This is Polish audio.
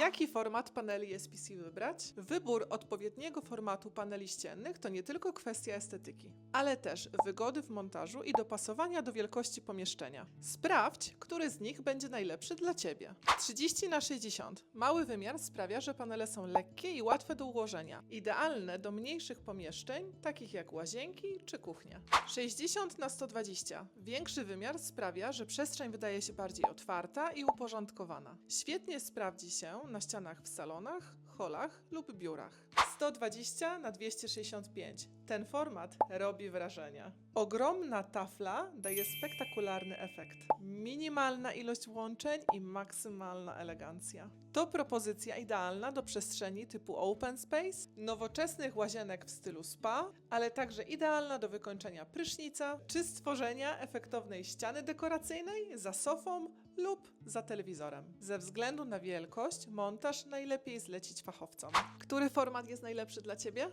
Jaki format paneli SPC wybrać? Wybór odpowiedniego formatu paneli ściennych to nie tylko kwestia estetyki, ale też wygody w montażu i dopasowania do wielkości pomieszczenia. Sprawdź, który z nich będzie najlepszy dla Ciebie. 30 na 60. Mały wymiar sprawia, że panele są lekkie i łatwe do ułożenia. Idealne do mniejszych pomieszczeń, takich jak łazienki czy kuchnia. 60 na 120. Większy wymiar sprawia, że przestrzeń wydaje się bardziej otwarta i uporządkowana. Świetnie sprawdzi się na ścianach w salonach, holach lub biurach. 120 na 265. Ten format robi wrażenie. Ogromna tafla daje spektakularny efekt. Minimalna ilość łączeń i maksymalna elegancja. To propozycja idealna do przestrzeni typu open space, nowoczesnych łazienek w stylu spa, ale także idealna do wykończenia prysznica czy stworzenia efektownej ściany dekoracyjnej za sofą lub za telewizorem. Ze względu na wielkość, montaż najlepiej zlecić fachowcom. Który format jest najlepszy dla Ciebie?